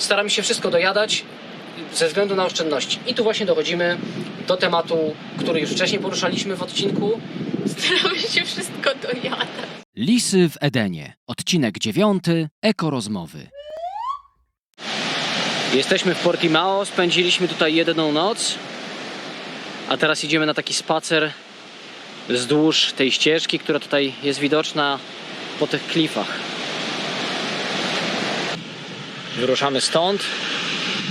staramy się wszystko dojadać ze względu na oszczędności. I tu właśnie dochodzimy do tematu, który już wcześniej poruszaliśmy w odcinku. Staramy się wszystko dojadać. Lisy w Edenie. Odcinek dziewiąty. Eko rozmowy. Jesteśmy w Portimao, spędziliśmy tutaj jedną noc, a teraz idziemy na taki spacer wzdłuż tej ścieżki, która tutaj jest widoczna po tych klifach. Wyruszamy stąd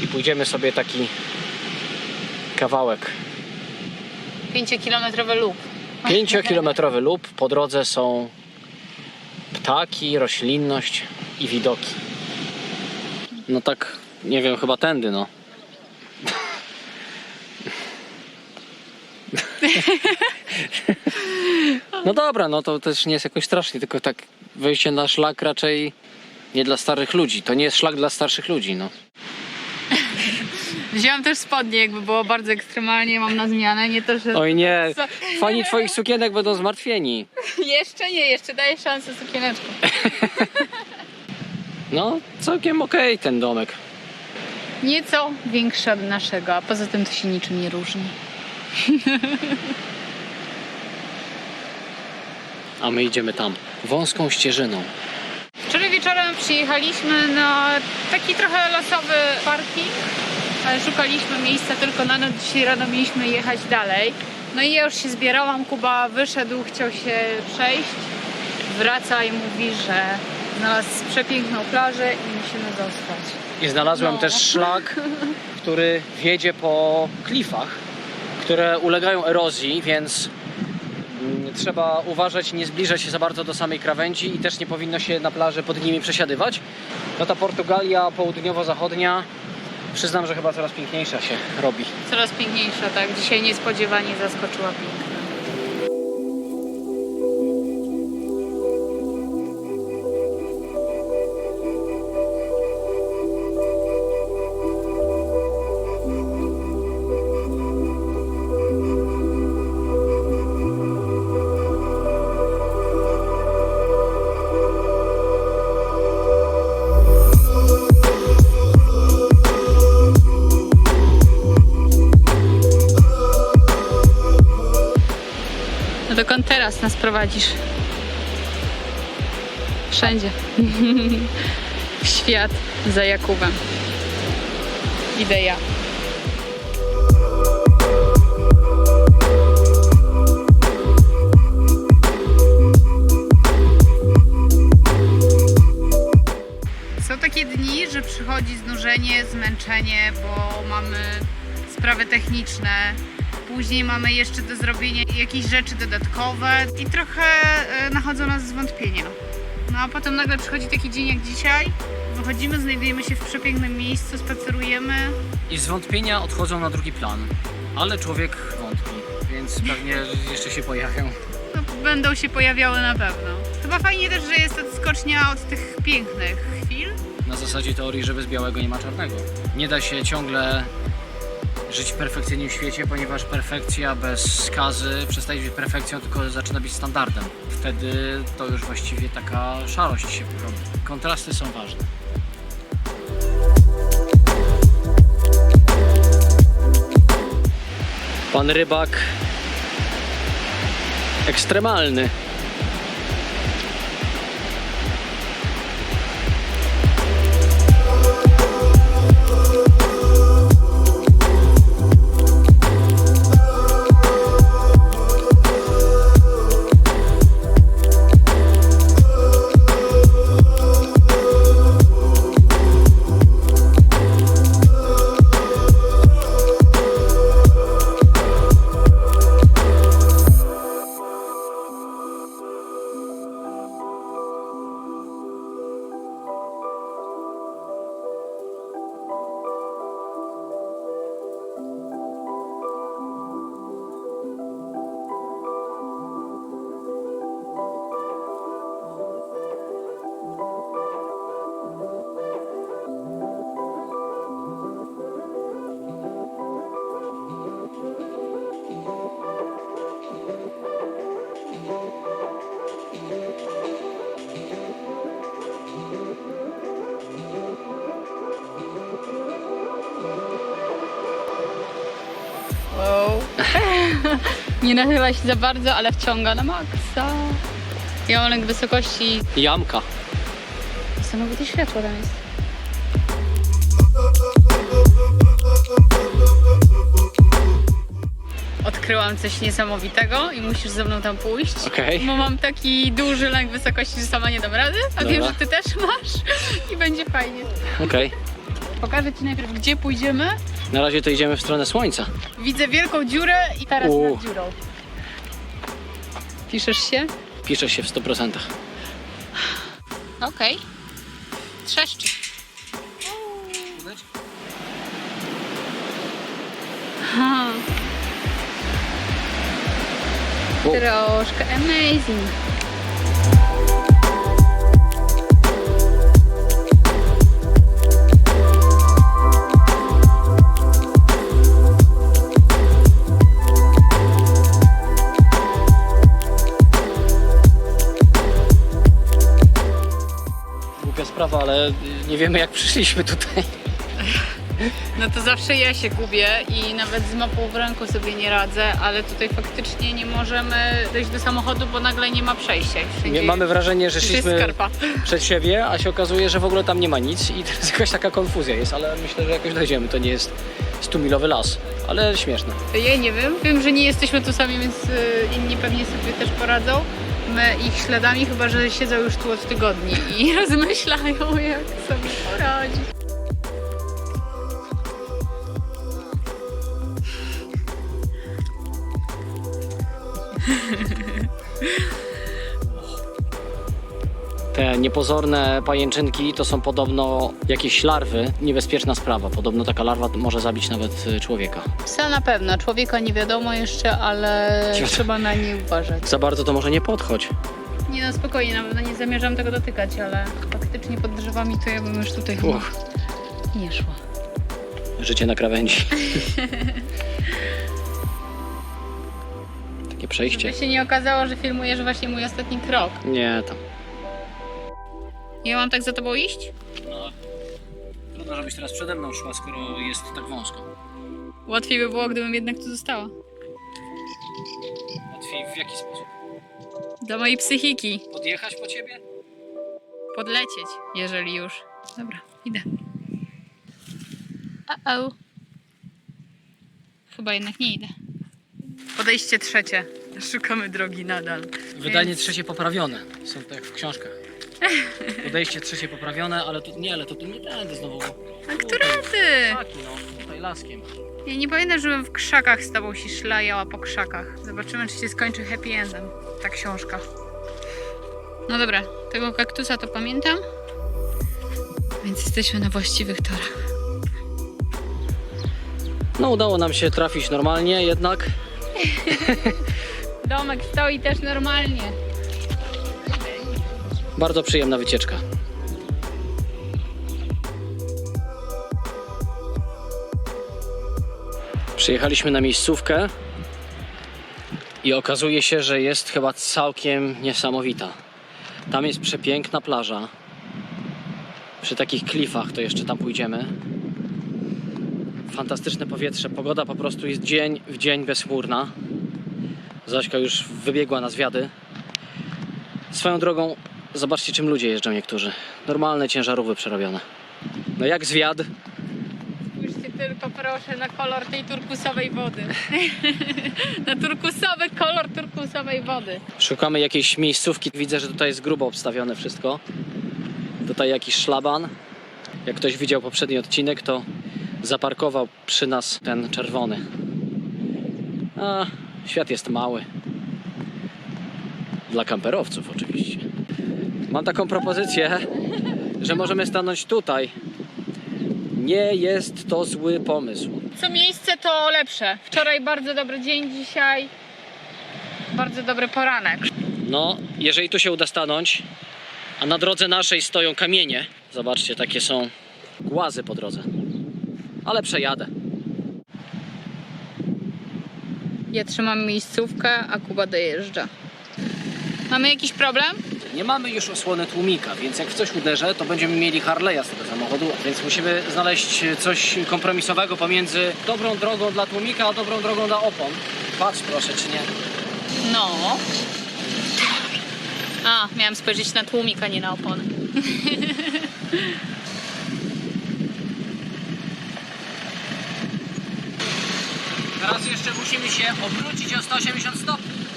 i pójdziemy sobie taki kawałek. Pięciokilometrowy lub. Pięciokilometrowy lub po drodze są ptaki, roślinność i widoki. No tak, nie wiem, chyba tędy, no. No dobra, no to też nie jest jakoś strasznie, tylko tak wejście na szlak raczej nie dla starych ludzi. To nie jest szlak dla starszych ludzi, no. Wzięłam też spodnie, jakby było bardzo ekstremalnie, mam na zmianę, nie to, że... Oj nie, Co? fani twoich sukienek będą zmartwieni. Jeszcze nie, jeszcze daję szansę sukieneczką. No, całkiem okej ten domek. Nieco większy od naszego, a poza tym to się niczym nie różni. A my idziemy tam, wąską ścieżyną. Przyjechaliśmy na taki trochę losowy parking, szukaliśmy miejsca tylko na noc. Dzisiaj rano mieliśmy jechać dalej. No i ja już się zbierałam, Kuba wyszedł, chciał się przejść, wraca i mówi, że znalazł przepiękną plażę i musimy zostać. I znalazłem No. też szlak, który wiedzie po klifach, które ulegają erozji, więc trzeba uważać, nie zbliżać się za bardzo do samej krawędzi i też nie powinno się na plaży pod nimi przesiadywać. No ta Portugalia południowo-zachodnia, przyznam, że chyba coraz piękniejsza się robi. Coraz piękniejsza, tak? Dzisiaj niespodziewanie zaskoczyła piękna. Dokąd teraz nas prowadzisz? Wszędzie. w świat za Jakubem. Idę ja. Są takie dni, że przychodzi znużenie, zmęczenie, bo mamy sprawy techniczne, Później mamy jeszcze do zrobienia jakieś rzeczy dodatkowe i trochę e, nachodzą nas zwątpienia. No a potem nagle przychodzi taki dzień jak dzisiaj, wychodzimy, znajdujemy się w przepięknym miejscu, spacerujemy. I zwątpienia odchodzą na drugi plan, ale człowiek wątpi, więc pewnie jeszcze się pojawią. No, będą się pojawiały na pewno. Chyba fajnie też, że jest odskocznia od tych pięknych chwil. Na zasadzie teorii, że bez białego nie ma czarnego. Nie da się ciągle żyć w perfekcyjnym świecie, ponieważ perfekcja bez skazy przestaje być perfekcją, tylko zaczyna być standardem. Wtedy to już właściwie taka szarość się robi. Kontrasty są ważne. Pan rybak ekstremalny. Nie nachyla się za bardzo, ale wciąga na maksa. Ja mam lęk wysokości. Jamka. Niesamowite światło tam jest. Odkryłam coś niesamowitego i musisz ze mną tam pójść. Okej. Bo mam taki duży lęk wysokości, że sama nie dam rady, a wiem, Dobra. że ty też masz i będzie fajnie. Okej. Pokażę ci najpierw, gdzie pójdziemy. Na razie to idziemy w stronę słońca. Widzę wielką dziurę i teraz U. nad dziurą. Piszesz się? Pisze się w 100%. Okej. Trzeszczy. Ha, U. troszkę amazing. Nie wiemy jak przyszliśmy tutaj. No to zawsze ja się gubię i nawet z mapą w ręku sobie nie radzę, ale tutaj faktycznie nie możemy dojść do samochodu, bo nagle nie ma przejścia. wszędzie Nie, mamy wrażenie, że jest szliśmy skarpa. przed siebie, a się okazuje, że w ogóle tam nie ma nic i teraz jakaś taka konfuzja jest, ale myślę, że jakoś dojdziemy. To nie jest 100-milowy las, ale śmieszne. Ja nie wiem, wiem, że nie jesteśmy tu sami, więc y, inni pewnie sobie też poradzą. My ich śladami, chyba że siedzą już tu od tygodni i rozmyślają, jak sobie poradzić. Te niepozorne pajęczynki to są podobno jakieś larwy. Niebezpieczna sprawa. Podobno taka larwa może zabić nawet y, człowieka. Psa na pewno, człowieka nie wiadomo jeszcze, ale trzeba na nie uważać. Za bardzo to może nie podchodź. Nie no, spokojnie, na pewno nie zamierzam tego dotykać, ale faktycznie pod drzewami to ja bym już tutaj chyba Uch, nie szła. życie na krawędzi. Takie przejście. Żeby się nie okazało, że filmujesz właśnie mój ostatni krok. Nie, tam. Ja mam tak za tobą iść? No, trudno, żebyś teraz przede mną szła, skoro jest tak wąsko. Łatwiej by było, gdybym jednak tu została. Łatwiej w jaki sposób? Dla mojej psychiki. Podjechać po ciebie? Podlecieć, jeżeli już. Dobra, idę. Uh-oh. Chyba jednak nie idę. Podejście trzecie. Szukamy drogi nadal. Wydanie Więc- trzecie poprawione. Są tak jak w książkach. Podejście trzecie poprawione, ale tu nie, ale to tu nie tędy znowu. A które ty? Taki no, tutaj laskiem. Ja nie pamiętam, żebym w krzakach z tobą się szlajała po krzakach. Zobaczymy, czy się skończy happy endem. Ta książka. No dobra, tego kaktusa to pamiętam. Więc jesteśmy na właściwych torach. No udało nam się trafić normalnie jednak. Domek stoi też normalnie. Bardzo przyjemna wycieczka. Przyjechaliśmy na miejscówkę i okazuje się, że jest chyba całkiem niesamowita. Tam jest przepiękna plaża. Przy takich klifach to jeszcze tam pójdziemy. Fantastyczne powietrze. Pogoda po prostu jest dzień w dzień bezchmurna. Zaśka już wybiegła na zwiady. Swoją drogą, zobaczcie czym ludzie jeżdżą niektórzy. Normalne ciężarówki przerobione. No jak zwiad? Spójrzcie tylko proszę na kolor tej turkusowej wody. na turkusowy kolor turkusowej wody. Szukamy jakiejś miejscówki. Widzę, że tutaj jest grubo obstawione wszystko. Tutaj jakiś szlaban. Jak ktoś widział poprzedni odcinek, to zaparkował przy nas ten czerwony. A, świat jest mały. Dla kamperowców oczywiście. Mam taką propozycję, że możemy stanąć tutaj. Nie jest to zły pomysł. Co miejsce to lepsze. Wczoraj bardzo dobry dzień, dzisiaj bardzo dobry poranek. No, jeżeli tu się uda stanąć, a na drodze naszej stoją kamienie, zobaczcie, takie są głazy po drodze. Ale przejadę. Ja trzymam miejscówkę, a Kuba dojeżdża. Mamy jakiś problem? Nie mamy już osłony tłumika, więc jak w coś uderzę, to będziemy mieli Harley'a z tego samochodu, więc musimy znaleźć coś kompromisowego pomiędzy dobrą drogą dla tłumika, a dobrą drogą dla opon. Patrz proszę, czy nie. No. A, miałam spojrzeć na tłumik, a nie na opony. Teraz jeszcze musimy się obrócić o 180 stopni.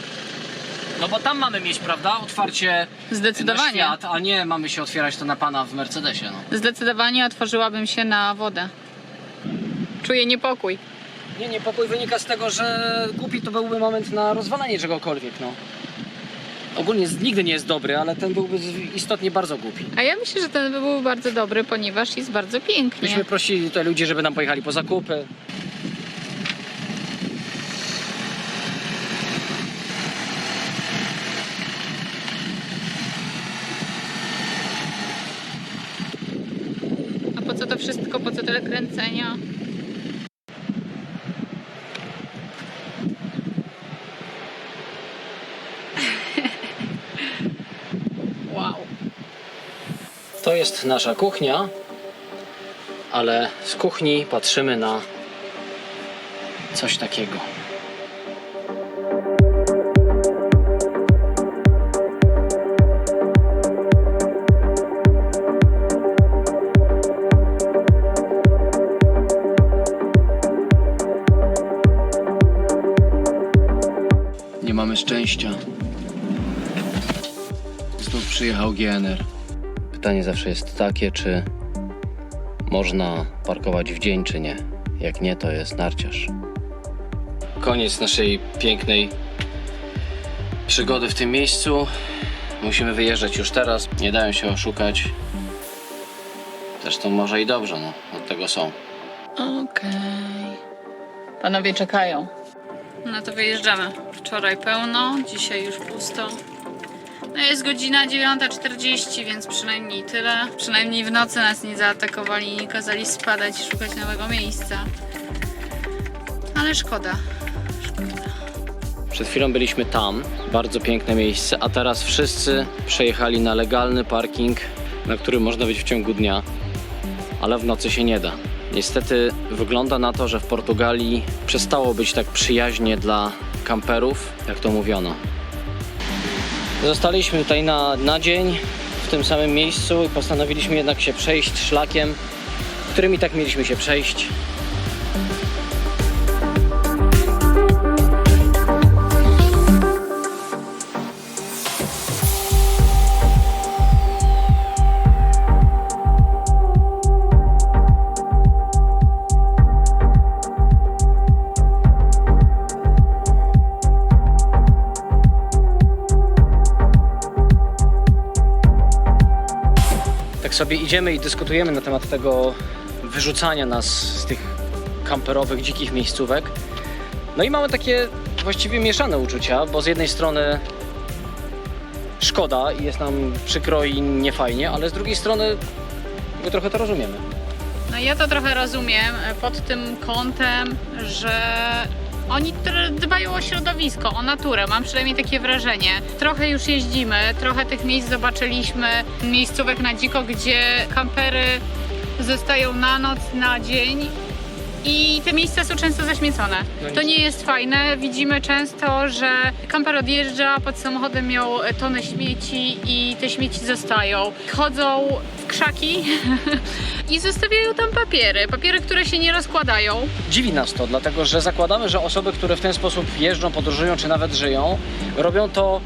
No bo tam mamy mieć, prawda, otwarcie Zdecydowanie. na świat, a nie mamy się otwierać to na pana w Mercedesie. No. Zdecydowanie otworzyłabym się na wodę. Czuję niepokój. Nie, niepokój wynika z tego, że głupi to byłby moment na rozwalenie czegokolwiek, no. Ogólnie z- nigdy nie jest dobry, ale ten byłby z- istotnie bardzo głupi. A ja myślę, że ten by był bardzo dobry, ponieważ jest bardzo pięknie. Myśmy prosili tutaj ludzi, żeby nam pojechali po zakupy. A po co to wszystko? Po co tyle kręcenia? wow. To jest nasza kuchnia, ale z kuchni patrzymy na coś takiego. Nie mamy szczęścia. Znów przyjechał GNR. Pytanie zawsze jest takie, czy można parkować w dzień, czy nie. Jak nie, to jest narciarz. Koniec naszej pięknej przygody w tym miejscu. Musimy wyjeżdżać już teraz. Nie dają się oszukać. Zresztą może i dobrze, no. Od tego są. Okej. Panowie czekają. No to wyjeżdżamy. Wczoraj pełno, dzisiaj już pusto. No jest godzina 9.40, więc przynajmniej tyle. Przynajmniej w nocy nas nie zaatakowali i nie kazali spadać i szukać nowego miejsca. Ale szkoda. Szkoda. Przed chwilą byliśmy tam, bardzo piękne miejsce, a teraz wszyscy przejechali na legalny parking, na którym można być w ciągu dnia, ale w nocy się nie da. Niestety wygląda na to, że w Portugalii przestało być tak przyjaźnie dla kamperów, jak to mówiono. Zostaliśmy tutaj na, na dzień w tym samym miejscu i postanowiliśmy jednak się przejść szlakiem, którym i tak mieliśmy się przejść. Sobie idziemy i dyskutujemy na temat tego wyrzucania nas z tych kamperowych, dzikich miejscówek. No i mamy takie właściwie mieszane uczucia, bo z jednej strony szkoda i jest nam przykro i niefajnie, ale z drugiej strony my trochę to rozumiemy. No ja to trochę rozumiem e, pod tym kątem, że oni dbają o środowisko, o naturę. Mam przynajmniej takie wrażenie. Trochę już jeździmy, trochę tych miejsc zobaczyliśmy, miejscówek na dziko, gdzie kampery zostają na noc, na dzień. I te miejsca są często zaśmiecone. No To nie jest fajne. Widzimy często, że kamper odjeżdża, pod samochodem miał tonę śmieci i te śmieci zostają. Chodzą w krzaki i zostawiają tam papiery. Papiery, które się nie rozkładają. Dziwi nas to, dlatego że zakładamy, że osoby, które w ten sposób jeżdżą, podróżują czy nawet żyją, robią to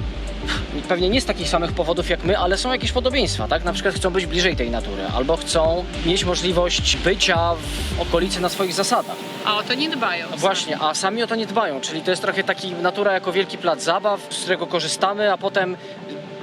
pewnie nie z takich samych powodów jak my, ale są jakieś podobieństwa, tak? Na przykład chcą być bliżej tej natury, albo chcą mieć możliwość bycia w okolicy na swoich zasadach. A o to nie dbają. Właśnie, a sami o to nie dbają, czyli to jest trochę taki natura jako wielki plac zabaw, z którego korzystamy, a potem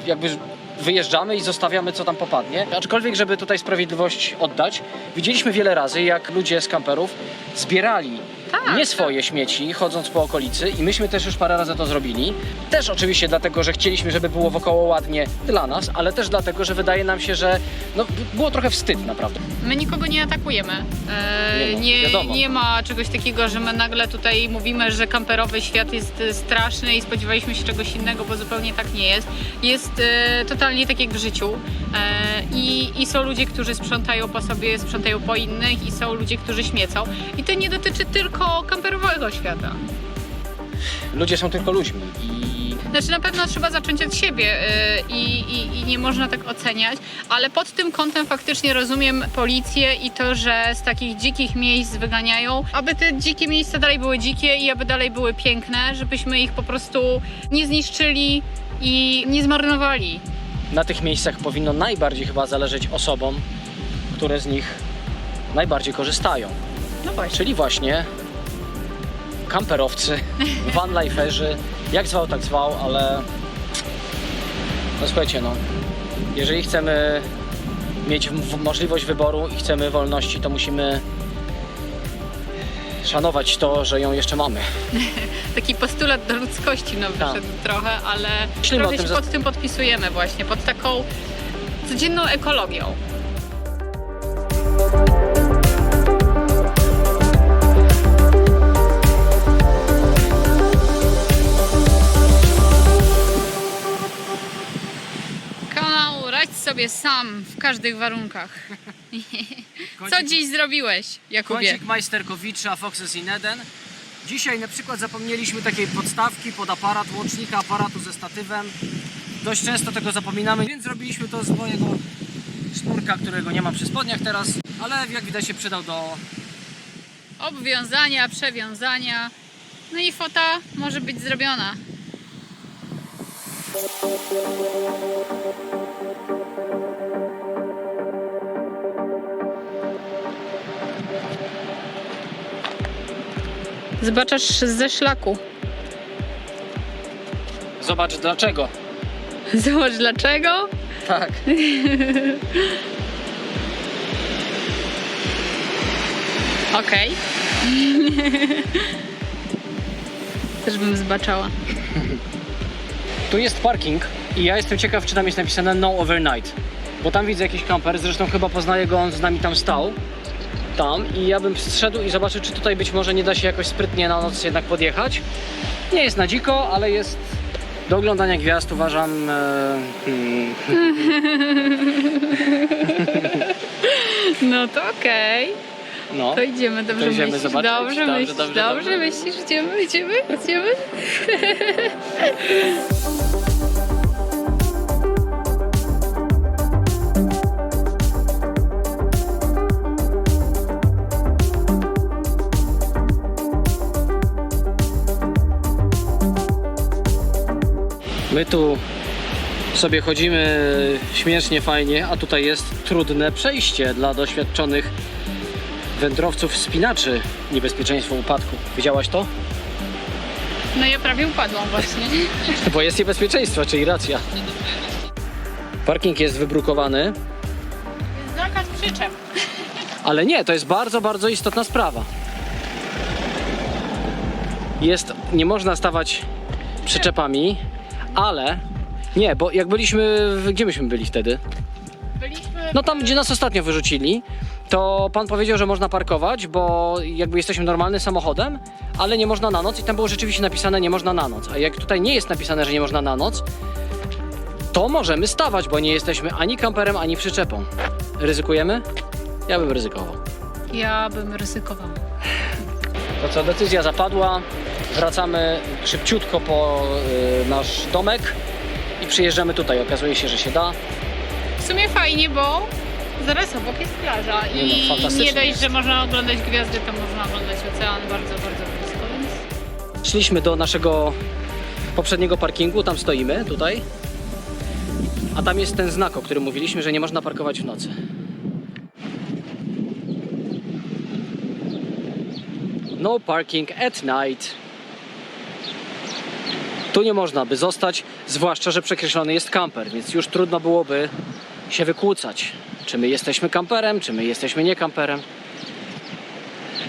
jakby wyjeżdżamy i zostawiamy co tam popadnie. Aczkolwiek, żeby tutaj sprawiedliwość oddać, widzieliśmy wiele razy, jak ludzie z kamperów zbierali Tak, nie swoje śmieci, chodząc po okolicy i myśmy też już parę razy to zrobili. Też oczywiście dlatego, że chcieliśmy, żeby było wokoło ładnie dla nas, ale też dlatego, że wydaje nam się, że no, było trochę wstyd naprawdę. My nikogo nie atakujemy. E, Nie no, nie, wiadomo. nie ma czegoś takiego, że my nagle tutaj mówimy, że kamperowy świat jest e, straszny i spodziewaliśmy się czegoś innego, bo zupełnie tak nie jest. Jest e, totalnie tak jak w życiu. E, i, I są ludzie, którzy sprzątają po sobie, sprzątają po innych i są ludzie, którzy śmiecą. I to nie dotyczy tylko kamperowego świata. Ludzie są tylko ludźmi i Znaczy na pewno trzeba zacząć od siebie y, i, i, i nie można tak oceniać, ale pod tym kątem faktycznie rozumiem policję i to, że z takich dzikich miejsc wyganiają, aby te dzikie miejsca dalej były dzikie i aby dalej były piękne, żebyśmy ich po prostu nie zniszczyli i nie zmarnowali. na tych miejscach powinno najbardziej chyba zależeć osobom, które z nich najbardziej korzystają. No właśnie. Czyli właśnie kamperowcy, vanliferzy, jak zwał, tak zwał, ale no słuchajcie, no, jeżeli chcemy mieć możliwość wyboru i chcemy wolności, to musimy szanować to, że ją jeszcze mamy. Taki postulat do ludzkości no, Tak. wyszedł trochę, ale Myślimy trochę się pod tym podpisujemy właśnie, pod taką codzienną ekologią. Sobie sam w każdych warunkach. Co dziś zrobiłeś, Jakubie? Kącik Majsterkowicza, Foxes in Eden. Dzisiaj na przykład zapomnieliśmy takiej podstawki pod aparat, łącznika aparatu ze statywem. Dość często tego zapominamy, więc zrobiliśmy to z mojego sznurka, którego nie mam przy spodniach teraz, ale jak widać się przydał do... obwiązania, przewiązania. No i fota może być zrobiona. Zbaczasz ze szlaku. Zobacz dlaczego. Zobacz dlaczego. Tak. Okej. Też bym zbaczała. Tu jest parking i ja jestem ciekaw, czy tam jest napisane no overnight. Bo tam widzę jakiś kamper, zresztą chyba poznaję go, on z nami tam stał. Tam i ja bym zszedł i zobaczył, czy tutaj być może nie da się jakoś sprytnie na noc jednak podjechać. Nie jest na dziko, ale jest do oglądania gwiazd uważam. E, hmm, No to okej. no. To idziemy, dobrze To idziemy myślisz, zobaczyć. dobrze, Dobrze, myślisz, dobrze, dobrze, dobrze. myślisz, idziemy, idziemy, idziemy. My tu sobie chodzimy śmiesznie, fajnie, a tutaj jest trudne przejście dla doświadczonych wędrowców wspinaczy. Niebezpieczeństwo upadku. Widziałaś to? No ja prawie upadłam właśnie. Bo jest niebezpieczeństwo, czyli racja. Parking jest wybrukowany, Jest zakaz przyczep. ale nie, to jest bardzo, bardzo istotna sprawa. Jest, nie można stawać przyczepami, ale nie, bo jak byliśmy, w, gdzie myśmy byli wtedy? Byliśmy... No tam, gdzie nas ostatnio wyrzucili, to pan powiedział, że można parkować, bo jakby jesteśmy normalnym samochodem, ale nie można na noc i tam było rzeczywiście napisane nie można na noc. A jak tutaj nie jest napisane, że nie można na noc, to możemy stawać, bo nie jesteśmy ani kamperem, ani przyczepą. Ryzykujemy? Ja bym ryzykował. Ja bym ryzykowała. To co, decyzja zapadła. Wracamy szybciutko po y, nasz domek i przyjeżdżamy tutaj. Okazuje się, że się da. W sumie fajnie, bo zaraz obok jest plaża Nie no, i fantastycznie nie dość, jest. że można oglądać gwiazdy, to można oglądać ocean bardzo, bardzo blisko, więc... Szliśmy do naszego poprzedniego parkingu, tam stoimy, tutaj. A tam jest ten znak, o którym mówiliśmy, że nie można parkować w nocy. No parking at night. Tu nie można by zostać, zwłaszcza, że przekreślony jest kamper, więc już trudno byłoby się wykłócać. Czy my jesteśmy kamperem, czy my jesteśmy nie kamperem.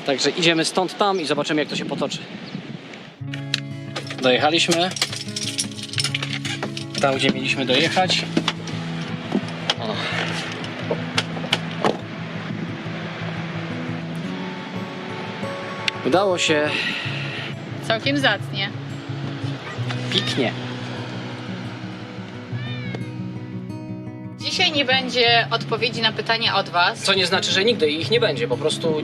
Także idziemy stąd tam i zobaczymy jak to się potoczy. Dojechaliśmy. Tam gdzie mieliśmy dojechać. O. Udało się Całkiem zacnie. Piknie. Dzisiaj nie będzie odpowiedzi na pytania od Was. Co nie znaczy, że nigdy ich nie będzie. Po prostu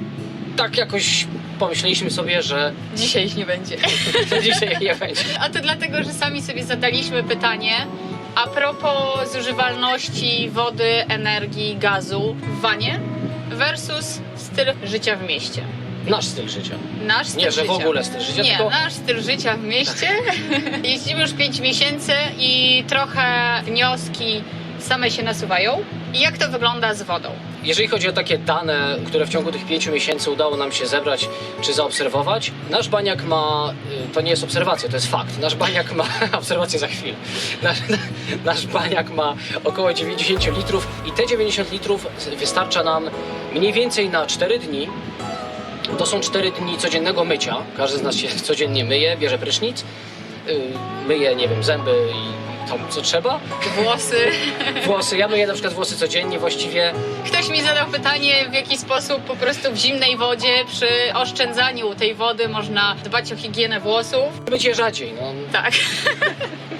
tak jakoś pomyśleliśmy sobie, że Dzisiaj ich nie będzie. że dzisiaj ich nie będzie. A to dlatego, że sami sobie zadaliśmy pytanie a propos zużywalności wody, energii, gazu w wanie versus styl życia w mieście. Nasz styl życia. Nasz styl Nie, że w życia. ogóle styl życia, Nie, tylko nasz styl życia w mieście. Jeździmy już 5 miesięcy i trochę wnioski same się nasuwają. I jak to wygląda z wodą? jeżeli chodzi o takie dane, które w ciągu tych pięciu miesięcy udało nam się zebrać czy zaobserwować, nasz baniak ma, y, to nie jest obserwacja, to jest fakt, nasz baniak ma, obserwację za chwilę, nasz, nasz baniak ma około 90 litrów i te 90 litrów wystarcza nam mniej więcej na 4 dni. To są 4 dni codziennego mycia, każdy z nas się codziennie myje, bierze prysznic, y, myje, nie wiem, zęby i co trzeba. Włosy. Włosy, ja myję na przykład włosy codziennie właściwie, Ktoś mi zadał pytanie, w jaki sposób po prostu w zimnej wodzie przy oszczędzaniu tej wody można dbać o higienę włosów. mycie rzadziej, no. Tak.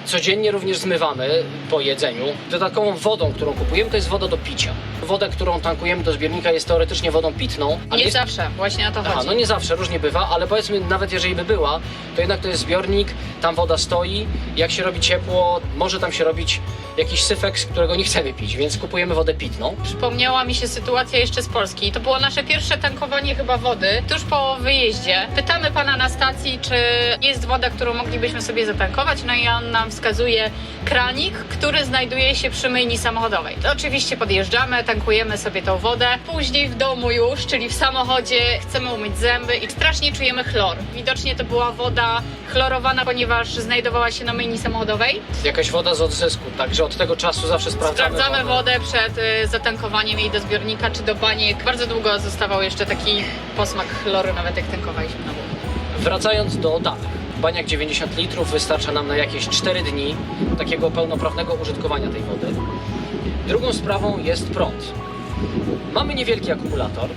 Codziennie również zmywamy po jedzeniu. Dodatkową wodą, którą kupujemy, to jest woda do picia. Woda, którą tankujemy do zbiornika jest teoretycznie wodą pitną, ale Nie jest... zawsze, właśnie o to Aha, chodzi. no nie zawsze, różnie bywa, ale powiedzmy nawet jeżeli by była, to jednak to jest zbiornik, tam woda stoi, jak się robi ciepło, może tam się robić jakiś syfek, z którego nie chcemy pić, więc kupujemy wodę pitną. Przypomniała mi się sytuacja jeszcze z Polski. To było nasze pierwsze tankowanie chyba wody tuż po wyjeździe. Pytamy pana na stacji, czy jest woda, którą moglibyśmy sobie zatankować. No i on nam wskazuje kranik, który znajduje się przy myjni samochodowej. To oczywiście podjeżdżamy, tankujemy sobie tą wodę. Później w domu już, czyli w samochodzie, chcemy umyć zęby i strasznie czujemy chlor. Widocznie to była woda chlorowana, ponieważ znajdowała się na myjni samochodowej. Jakaś woda z odzysku, także od tego czasu zawsze sprawdzamy, Sprawdzamy wodę przed y, zatankowaniem jej do zbiornika czy do baniek. Bardzo długo zostawał jeszcze taki posmak chloru, nawet jak tankowaliśmy na wodę. Wracając do danych. Baniak 90 litrów wystarcza nam na jakieś 4 dni takiego pełnoprawnego użytkowania tej wody. Drugą sprawą jest prąd. Mamy niewielki akumulator.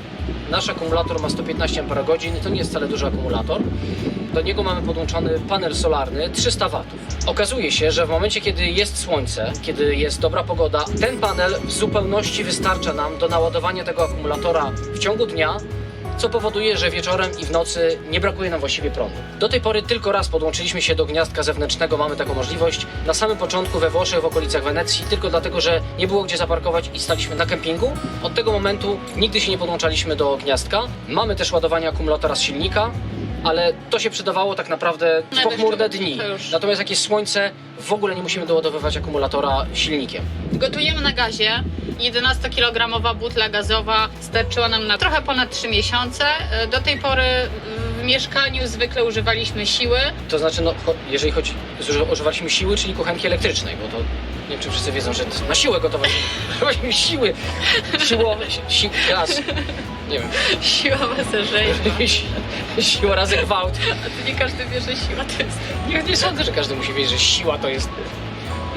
Nasz akumulator ma 115 Ah, to nie jest wcale duży akumulator. Do niego mamy podłączony panel solarny 300 W. Okazuje się, że w momencie, kiedy jest słońce, kiedy jest dobra pogoda, ten panel w zupełności wystarcza nam do naładowania tego akumulatora w ciągu dnia co powoduje, że wieczorem i w nocy nie brakuje nam właściwie prądu. Do tej pory tylko raz podłączyliśmy się do gniazdka zewnętrznego, mamy taką możliwość. Na samym początku we Włoszech, w okolicach Wenecji, tylko dlatego, że nie było gdzie zaparkować i staliśmy na kempingu. Od tego momentu nigdy się nie podłączaliśmy do gniazdka. Mamy też ładowanie akumulatora z silnika, ale to się przydawało tak naprawdę w pochmurne dni. Natomiast jak jest słońce, w ogóle nie musimy doładowywać akumulatora silnikiem. Gotujemy na gazie. 11-kilogramowa butla gazowa starczyła nam na trochę ponad 3 miesiące. Do tej pory w mieszkaniu zwykle używaliśmy siły. To znaczy, no, jeżeli chodzi, używaliśmy siły, czyli kuchenki elektrycznej, bo to nie wiem, czy wszyscy wiedzą, że na siłę gotować. Używaliśmy siły, siłowe, si, si, gaz, nie wiem, Siła masażeństwa. si, siła razy gwałt. Nie każdy wie, że siła to jest Nie, nie sądzę, że każdy musi wiedzieć, że siła to jest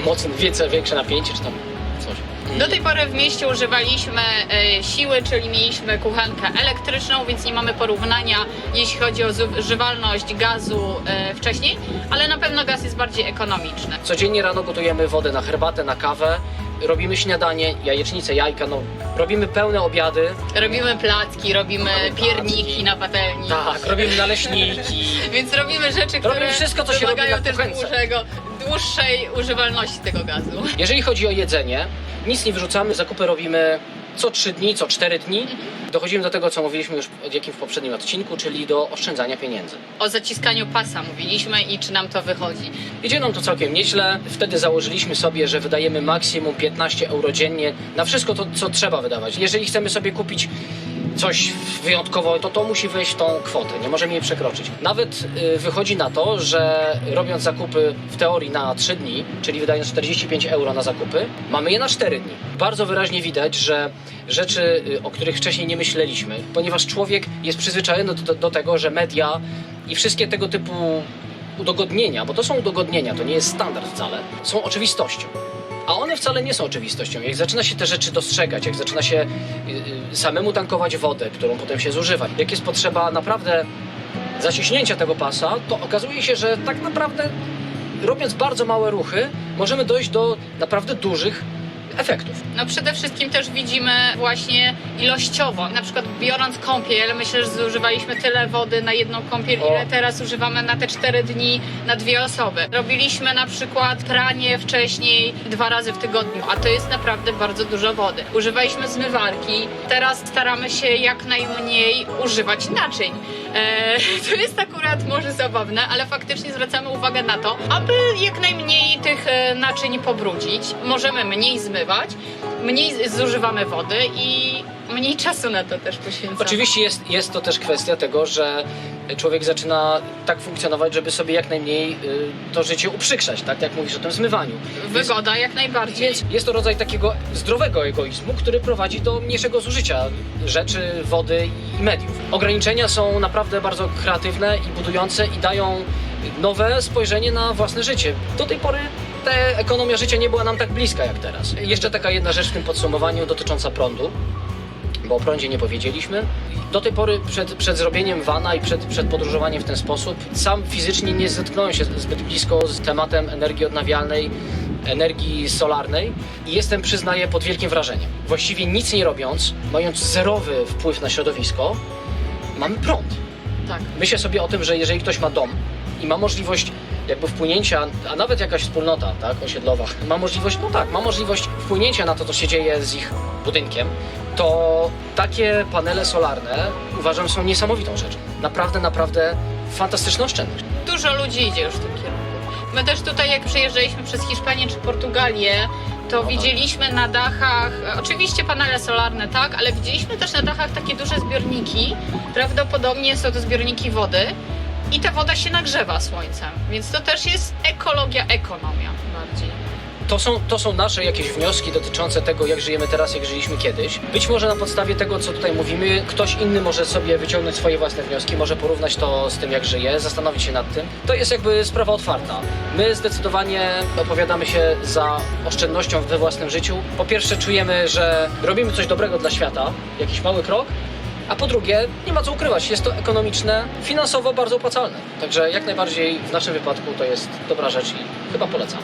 mocne, wiece, większe napięcie, czy tam coś. Do tej pory w mieście używaliśmy e, siły, czyli mieliśmy kuchenkę elektryczną, więc nie mamy porównania, jeśli chodzi o zużywalność gazu e, wcześniej, ale na pewno gaz jest bardziej ekonomiczny. Codziennie rano gotujemy wodę na herbatę, na kawę, robimy śniadanie, jajecznice, jajka, no, robimy pełne obiady. Robimy placki, robimy pierniki placki. na patelni. Tak, robimy naleśniki. Więc robimy rzeczy, które Robimy wszystko, co się robi wymagają na też kuchence. dłuższego, dłuższej używalności tego gazu. Jeżeli chodzi o jedzenie, nic nie wyrzucamy, zakupy robimy co 3 dni, co 4 dni. Dochodzimy do tego, co mówiliśmy już od jakim w poprzednim odcinku, czyli do oszczędzania pieniędzy. O zaciskaniu pasa mówiliśmy i czy nam to wychodzi. Idzie nam to całkiem nieźle. Wtedy założyliśmy sobie, że wydajemy maksimum 15 euro dziennie na wszystko to, co trzeba wydawać. Jeżeli chcemy sobie kupić coś wyjątkowo, to to musi wejść w tą kwotę, nie możemy jej przekroczyć. Nawet y, wychodzi na to, że robiąc zakupy w teorii na 3 dni, czyli wydając 45 euro na zakupy, mamy je na 4 dni. Bardzo wyraźnie widać, że rzeczy, y, o których wcześniej nie myśleliśmy, ponieważ człowiek jest przyzwyczajony do, do tego, że media i wszystkie tego typu udogodnienia, bo to są udogodnienia, to nie jest standard wcale, są oczywistością. A one wcale nie są oczywistością. Jak zaczyna się te rzeczy dostrzegać, jak zaczyna się y, y, samemu tankować wodę, którą potem się zużywa, jak jest potrzeba naprawdę zaciśnięcia tego pasa, to okazuje się, że tak naprawdę robiąc bardzo małe ruchy, możemy dojść do naprawdę dużych efektów. No przede wszystkim też widzimy właśnie ilościowo. Na przykład biorąc kąpiel, myślę, że zużywaliśmy tyle wody na jedną kąpiel, ile teraz używamy na te 4 dni na dwie osoby. Robiliśmy na przykład pranie wcześniej dwa razy w tygodniu, a to jest naprawdę bardzo dużo wody. Używaliśmy zmywarki, teraz staramy się jak najmniej używać naczyń. Eee, to jest akurat może zabawne, ale faktycznie zwracamy uwagę na to, aby jak najmniej tych e, naczyń pobrudzić. Możemy mniej zmywać, mniej zużywamy wody i mniej czasu na to też poświęcamy. Oczywiście jest, jest to też kwestia tego, że człowiek zaczyna tak funkcjonować, żeby sobie jak najmniej y, to życie uprzykrzać, tak jak mówisz o tym zmywaniu. Wygoda jak najbardziej. Więc jest to rodzaj takiego zdrowego egoizmu, który prowadzi do mniejszego zużycia rzeczy, wody i mediów. Ograniczenia są naprawdę bardzo kreatywne i budujące i dają nowe spojrzenie na własne życie. Do tej pory ta ekonomia życia nie była nam tak bliska jak teraz. Jeszcze taka jedna rzecz w tym podsumowaniu dotycząca prądu bo o prądzie nie powiedzieliśmy. Do tej pory przed, przed zrobieniem wana i przed, przed podróżowaniem w ten sposób sam fizycznie nie zetknąłem się zbyt blisko z tematem energii odnawialnej, energii solarnej i jestem, przyznaję, pod wielkim wrażeniem. Właściwie nic nie robiąc, mając zerowy wpływ na środowisko, mamy prąd. Tak. Myślę sobie o tym, że jeżeli ktoś ma dom i ma możliwość jakby wpłynięcia, a nawet jakaś wspólnota, tak, osiedlowa, ma możliwość, no tak, ma możliwość wpłynięcia na to, co się dzieje z ich budynkiem, to takie panele solarne uważam są niesamowitą rzeczą. Naprawdę, naprawdę fantastyczna oszczędność. Dużo ludzi idzie już w tym kierunku. My też tutaj, jak przejeżdżaliśmy przez Hiszpanię czy Portugalię, to widzieliśmy na dachach, oczywiście panele solarne, tak, ale widzieliśmy też na dachach takie duże zbiorniki. Prawdopodobnie są to zbiorniki wody i ta woda się nagrzewa słońcem, więc to też jest ekologia, ekonomia. To są, to są nasze jakieś wnioski dotyczące tego, jak żyjemy teraz, jak żyliśmy kiedyś. Być może na podstawie tego, co tutaj mówimy, ktoś inny może sobie wyciągnąć swoje własne wnioski, może porównać to z tym, jak żyje, zastanowić się nad tym. To jest jakby sprawa otwarta. My zdecydowanie opowiadamy się za oszczędnością we własnym życiu. Po pierwsze, czujemy, że robimy coś dobrego dla świata, jakiś mały krok. A po drugie, nie ma co ukrywać, jest to ekonomiczne, finansowo bardzo opłacalne. Także jak najbardziej w naszym wypadku to jest dobra rzecz i chyba polecamy.